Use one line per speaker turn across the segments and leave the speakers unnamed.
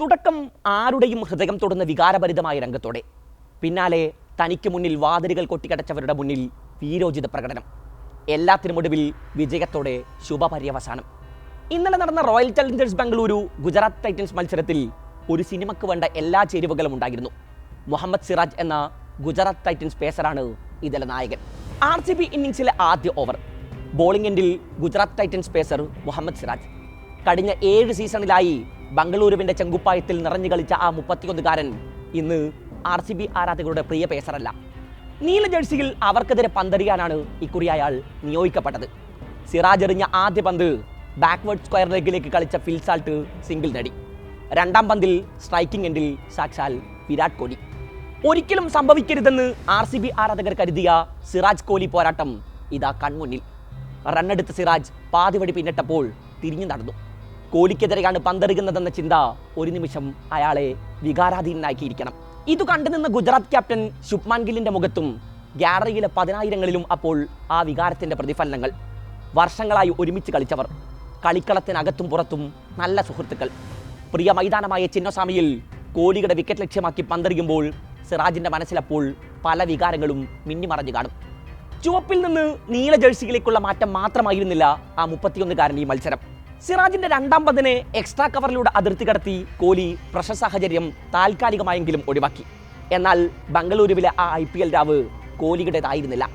തുടക്കം ആരുടെയും ഹൃദയം തൊടുന്ന വികാരഭരിതമായ രംഗത്തോടെ. പിന്നാലെ തനിക്ക് മുന്നിൽ വാതിലുകൾ കൊട്ടിക്കടച്ചവരുടെ മുന്നിൽ വീരോചിത പ്രകടനം. എല്ലാത്തിനുമൊടുവിൽ വിജയത്തോടെ ശുഭപര്യവസാനം. ഇന്നലെ നടന്ന Royal Challengers Bengaluru Gujarat Titans മത്സരത്തിൽ ഒരു സിനിമയ്ക്ക് വേണ്ട എല്ലാ ചേരുവകളും ഉണ്ടായിരുന്നു. മുഹമ്മദ് സിറാജ് എന്ന ഗുജറാത്ത് ടൈറ്റൻസ് പേസറാണ് ഇതിലെ നായകൻ. ആർ സി ബി ഇന്നിംഗ്സിലെ ആദ്യ ഓവർ. ബോളിംഗ് എൻഡിൽ ഗുജറാത്ത് ടൈറ്റൻസ് പേസർ മുഹമ്മദ് സിറാജ്. കഴിഞ്ഞ ഏഴ് സീസണിലായി ബംഗളൂരുവിന്റെ ചെങ്കുപ്പായത്തിൽ നിറഞ്ഞു കളിച്ച ആ മുപ്പത്തിയൊന്നുകാരൻ ഇന്ന് ആർ സി ബി ആരാധകരുടെ പ്രിയ പേസറല്ല. നീല ജേഴ്സിയിൽ അവർക്കെതിരെ പന്തറിയാനാണ് ഇക്കുറി അയാൾ നിയോഗിക്കപ്പെട്ടത്. സിറാജ് എറിഞ്ഞ ആദ്യ പന്ത് ബാക്ക്വേർഡ് സ്ക്വയർ ലെഗിലേക്ക് കളിച്ച ഫിൽസാൾട്ട് സിംഗിൾ നേടി. രണ്ടാം പന്തിൽ സ്ട്രൈക്കിംഗ് എൻഡിൽ സാക്ഷാൽ വിരാട് കോഹ്ലി. ഒരിക്കലും സംഭവിക്കരുതെന്ന് ആർ സി ബി ആരാധകർ കരുതിയ സിറാജ് കോഹ്ലി പോരാട്ടം ഇതാ കൺമുന്നിൽ. റണ്ണെടുത്ത സിറാജ് പാതിവടി പിന്നിട്ടപ്പോൾ തിരിഞ്ഞു നടന്നു. കോഹ്ലിക്കെതിരെയാണ് പന്തെറിയുന്നതെന്ന ചിന്ത ഒരു നിമിഷം അയാളെ വികാരാധീനനാക്കിയിരിക്കണം. ഇത് കണ്ടുനിന്ന ഗുജറാത്ത് ക്യാപ്റ്റൻ ശുഭ്മാൻ ഗില്ലിന്റെ മുഖത്തും ഗ്യാലറിയിലെ പതിനായിരങ്ങളിലും അപ്പോൾ ആ വികാരത്തിന്റെ പ്രതിഫലനങ്ങൾ. വർഷങ്ങളായി ഒരുമിച്ച് കളിച്ചവർ കളിക്കളത്തിനകത്തും പുറത്തും നല്ല സുഹൃത്തുക്കൾ. പ്രിയ മൈതാനമായ ചിന്നസ്വാമിയിൽ കോഹ്ലിയുടെ വിക്കറ്റ് ലക്ഷ്യമാക്കി പന്തെറിയുമ്പോൾ സിറാജിന്റെ മനസ്സിലപ്പോൾ പല വികാരങ്ങളും മിന്നിമറഞ്ഞു കാണും. ചുവപ്പിൽ നിന്ന് നീല ജേഴ്സിയിലേക്കുള്ള മാറ്റം മാത്രമായിരുന്നില്ല ആ മുപ്പത്തിയൊന്നുകാരൻ ഈ മത്സരം. സിറാജിന്റെ രണ്ടാം പന്തിനെ എക്സ്ട്രാ കവറിലൂടെ അതിർത്തി കടത്തി കോഹ്ലി പ്രഷർ സാഹചര്യം താൽക്കാലികമായെങ്കിലും ഒഴിവാക്കി. എന്നാൽ ബംഗളൂരുവിലെ ആ ഐ പി എൽ രാവ് കോഹ്ലിയുടേതായിരുന്നില്ല.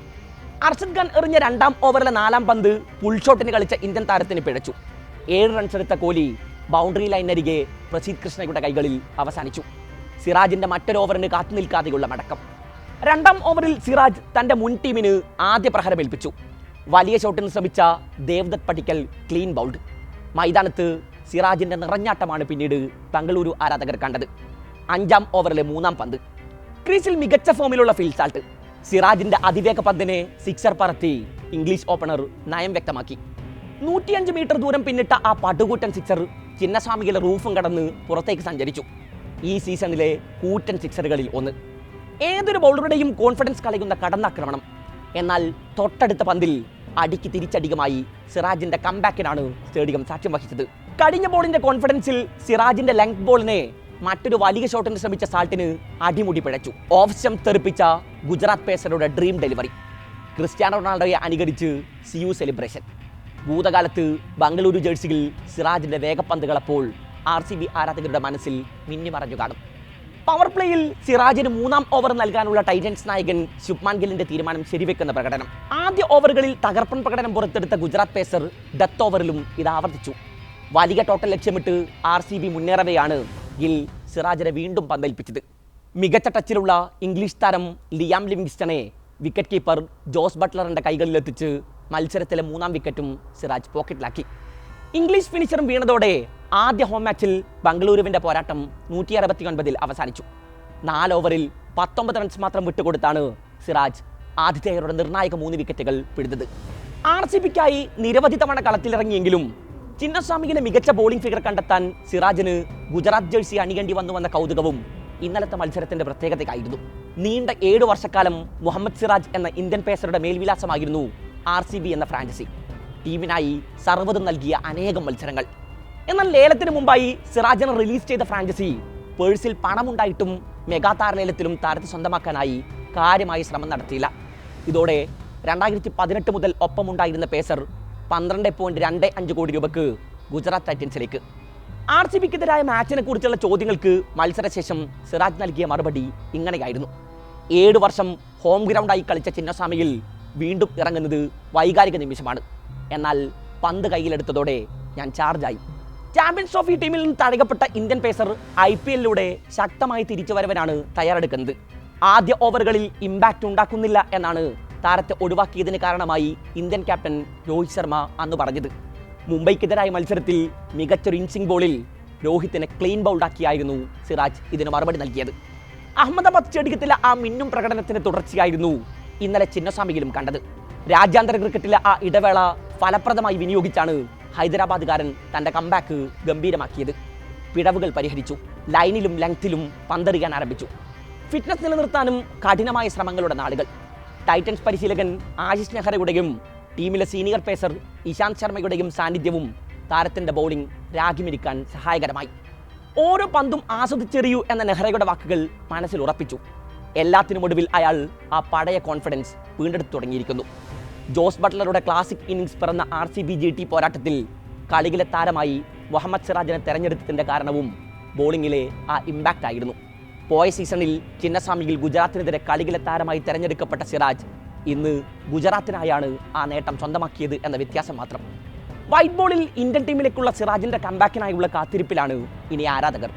അർഷദ് ഖാൻ എറിഞ്ഞ രണ്ടാം ഓവറിലെ നാലാം പന്ത് പുൾ ഷോട്ടിന് കളിച്ച ഇന്ത്യൻ താരത്തിന് പിഴച്ചു. ഏഴ് റൺസ് എടുത്ത കോഹ്ലി ബൗണ്ടറി ലൈനരികെ പ്രസീദ് കൃഷ്ണയുടെ കൈകളിൽ അവസാനിച്ചു. സിറാജിന്റെ മറ്റൊരു ഓവറിന് കാത്തു നിൽക്കാതെയുള്ള മടക്കം. രണ്ടാം ഓവറിൽ സിറാജ് തന്റെ മുൻ ടീമിന് ആദ്യ പ്രഹരമേൽപ്പിച്ചു വലിയ ഷോട്ടിന് ശ്രമിച്ച ദേവ്ദത്ത് പട്ടിക്കൽ ക്ലീൻ ബൗൾഡ് മൈതാനത്ത് സിറാജിന്റെ നിറഞ്ഞാട്ടമാണ് പിന്നീട് ബംഗളൂരു ആരാധകർ കണ്ടത്. അഞ്ചാം ഓവറിലെ മൂന്നാം പന്ത്. ക്രീസിൽ മികച്ച ഫോമിലുള്ള ഫീൽസാൾട്ട് സിറാജിന്റെ അതിവേഗ പന്തിനെ സിക്സർ പറത്തി ഇംഗ്ലീഷ് ഓപ്പണർ നയം വ്യക്തമാക്കി. നൂറ്റിയഞ്ച് മീറ്റർ ദൂരം പിന്നിട്ട ആ പടുകൂറ്റൻ സിക്സർ ചിന്നസ്വാമിയിലെ റൂഫും കടന്ന് പുറത്തേക്ക് സഞ്ചരിച്ചു. ഈ സീസണിലെ കൂറ്റൻ സിക്സറുകളിൽ ഒന്ന്. ഏതൊരു ബൗളറുടെയും കോൺഫിഡൻസ് കളയുന്ന കടന്നാക്രമണം. എന്നാൽ തൊട്ടടുത്ത പന്തിൽ അടിക്ക് തിരിച്ചടികമായി സിറാജിന്റെ കംബാക്കിനാണ് സ്റ്റേഡിയം സാക്ഷ്യം വഹിച്ചത്. കഴിഞ്ഞ ബോളിന്റെ കോൺഫിഡൻസിൽ സിറാജിന്റെ ലെങ്ത് ബോളിനെ മറ്റൊരു വലിയ ഷോട്ടിന് ശ്രമിച്ച സാൾട്ടിന് അടിമുടി പിഴച്ചു. ഓഫ് സ്റ്റംപ് തെറിപ്പിച്ച ഗുജറാത്ത് പേസറുടെ ഡ്രീം ഡെലിവറി ക്രിസ്ത്യാനോ റൊണാൾഡോയെ അനുകരിച്ച് സിയു സെലിബ്രേഷൻ ഭൂതകാലത്ത് ബംഗളൂരു ജേഴ്സിയിൽ സിറാജിന്റെ വേഗപ്പന്തുകളപ്പോൾ ആർ സി ബി ആരാധകരുടെ മനസ്സിൽ മിന്നിമറഞ്ഞു കാണും. പവർ പ്ലേയിൽ സിറാജിന് മൂന്നാം ഓവർ നൽകാനുള്ള ടൈറ്റൻസ് നായകൻ ശുഭ്മാൻ ഗില്ലിന്റെ തീരുമാനം ശരിവെക്കുന്ന പ്രകടനം. ആദ്യ ഓവറുകളിൽ തകർപ്പൻ പ്രകടനം പുറത്തെടുത്ത ഗുജറാത്ത് പേസർ ഡെത്ത് ഓവറിലും ഇത് ആവർത്തിച്ചു. വലിയ ടോട്ടൽ ലക്ഷ്യമിട്ട് ആർ സി ബി മുന്നേറവെയാണ് ഗിൽ സിറാജിനെ വീണ്ടും പന്തേൽപ്പിച്ചത്. മികച്ച ടച്ചിലുള്ള ഇംഗ്ലീഷ് താരം ലിയാം ലിവിങ്സ്റ്റണെ വിക്കറ്റ് കീപ്പർ ജോസ് ബട്ട്ലറിന്റെ കൈകളിലെത്തിച്ച് മത്സരത്തിലെ മൂന്നാം വിക്കറ്റും സിറാജ് പോക്കറ്റിലാക്കി ഇംഗ്ലീഷ് ഫിനിഷറും വീണതോടെ ആദ്യ ഹോം മാച്ചിൽ ബംഗളൂരുവിന്റെ പോരാട്ടം നൂറ്റി അറുപത്തി ഒൻപതിൽ അവസാനിച്ചു. നാല് ഓവറിൽ പത്തൊമ്പത് റൺസ് മാത്രം വിട്ടുകൊടുത്താണ് സിറാജ് ആതിഥേയരുടെ നിർണായക മൂന്ന് വിക്കറ്റുകൾ പിടുത്തത് ആർ സി ബിക്കായി നിരവധി തവണ കളത്തിലിറങ്ങിയെങ്കിലും ചിന്നസ്വാമിയിലെ മികച്ച ബോളിംഗ് ഫിഗർ കണ്ടെത്താൻ സിറാജിന് ഗുജറാത്ത് ജേഴ്സി അണിയേണ്ടി വന്നു വന്ന കൗതുകവും ഇന്നലത്തെ മത്സരത്തിന്റെ പ്രത്യേകതയായിരുന്നു നീണ്ട ഏഴു വർഷക്കാലം മുഹമ്മദ് സിറാജ് എന്ന ഇന്ത്യൻ പേസറുടെ മേൽവിലാസമായിരുന്നു ആർ എന്ന ഫ്രാഞ്ചൈസി ടീമിനായി സർവതും നൽകിയ അനേകം മത്സരങ്ങൾ. എന്നാൽ ലേലത്തിന് മുമ്പായി സിറാജിനെ റിലീസ് ചെയ്ത ഫ്രാഞ്ചൈസി പേഴ്സിൽ പണമുണ്ടായിട്ടും മെഗാ താരലേലത്തിലും താരത്തെ സ്വന്തമാക്കാനായി കാര്യമായി ശ്രമം നടത്തിയില്ല. ഇതോടെ രണ്ടായിരത്തി പതിനെട്ട് മുതൽ ഒപ്പമുണ്ടായിരുന്ന പേസർ പന്ത്രണ്ട് പോയിന്റ് രണ്ട് അഞ്ച് കോടി രൂപക്ക് ഗുജറാത്ത് ടൈറ്റൻസിലേക്ക്. ആർ സി ബിക്കെതിരായ മാച്ചിനെ കുറിച്ചുള്ള ചോദ്യങ്ങൾക്ക് മത്സരശേഷം സിറാജ് നൽകിയ മറുപടി ഇങ്ങനെയായിരുന്നു. ഏഴ് വർഷം ഹോം ഗ്രൗണ്ടായി കളിച്ച ചിന്നസ്വാമിയിൽ വീണ്ടും ഇറങ്ങുന്നത് വൈകാരിക നിമിഷമാണ്. എന്നാൽ പന്ത് കയ്യിലെടുത്തതോടെ ഞാൻ ചാർജായി ചാമ്പ്യൻസ് ട്രോഫി ടീമിൽ നിന്ന് തഴകപ്പെട്ട ഇന്ത്യൻ പേസർ ഐ പി എല്ലിലൂടെ ശക്തമായി തിരിച്ചു വരവനാണ് തയ്യാറെടുക്കുന്നത്. ആദ്യ ഓവറുകളിൽ ഇമ്പാക്റ്റ് ഉണ്ടാക്കുന്നില്ല എന്നാണ് താരത്തെ ഒഴിവാക്കിയതിന് കാരണമായി ഇന്ത്യൻ ക്യാപ്റ്റൻ രോഹിത് ശർമ്മ അന്ന് പറഞ്ഞത്. മുംബൈക്കെതിരായ മത്സരത്തിൽ മികച്ചൊരു ഇൻസിംഗ് ബോളിൽ രോഹിത്തിനെ ക്ലീൻ ബൗൾഡാക്കിയായിരുന്നു സിറാജ് ഇതിന് മറുപടി നൽകിയത്. അഹമ്മദാബാദ് സ്റ്റേഡിയത്തിലെ ആ മിന്നും പ്രകടനത്തിന് തുടർച്ചയായിരുന്നു ഇന്നലെ ചിന്നസ്വാമിയിലും കണ്ടത്. രാജ്യാന്തര ക്രിക്കറ്റിലെ ആ ഇടവേള ഫലപ്രദമായി വിനിയോഗിച്ചാണ് ഹൈദരാബാദുകാരൻ തന്റെ കംബാക്ക് ഗംഭീരമാക്കിയത്. പിഴവുകൾ പരിഹരിച്ചു. ലൈനിലും ലെങ്ത്തിലും പന്തെറിയാൻ ആരംഭിച്ചു. ഫിറ്റ്നസ് നിലനിർത്താനും കഠിനമായ ശ്രമങ്ങളുടെ നാളുകൾ. ടൈറ്റൻസ് പരിശീലകൻ ആശിഷ് നെഹ്റയുടെയും ടീമിലെ സീനിയർ പേസർ ഇശാന്ത് ശർമ്മയുടെയും സാന്നിധ്യവും താരത്തിന്റെ ബൗളിംഗ് രാഗിമിരിക്കാൻ സഹായകരമായി. ഓരോ പന്തും ആസ്വദിച്ചെറിയൂ എന്ന നെഹ്റയുടെ വാക്കുകൾ മനസ്സിൽ ഉറപ്പിച്ചു. എല്ലാത്തിനും ഒടുവിൽ അയാൾ ആ പഴയ കോൺഫിഡൻസ് വീണ്ടെടുത്തു തുടങ്ങിയിരിക്കുന്നു. ജോസ് ബട്ട്ലറുടെ ക്ലാസിക് ഇന്നിങ്സ് പിറന്ന R C B G T പോരാട്ടത്തിൽ കളിയിലെ താരമായി മുഹമ്മദ് സിറാജിനെ തെരഞ്ഞെടുത്തതിന്റെ കാരണവും ബോളിങ്ങിലെ ആ ഇമ്പാക്റ്റ് ആയിരുന്നു. പോയ സീസണിൽ ചിന്നസ്വാമിയിൽ ഗുജറാത്തിനെതിരെ കളിയിലെ താരമായി തെരഞ്ഞെടുക്കപ്പെട്ട സിറാജ് ഇന്ന് ഗുജറാത്തിനായാണ് ആ നേട്ടം സ്വന്തമാക്കിയത് എന്ന വ്യത്യാസം മാത്രം. വൈറ്റ് ബോളിൽ ഇന്ത്യൻ ടീമിലേക്കുള്ള സിറാജിന്റെ കമ്പാക്കിനായുള്ള കാത്തിരിപ്പിലാണ് ഇനി ആരാധകർ.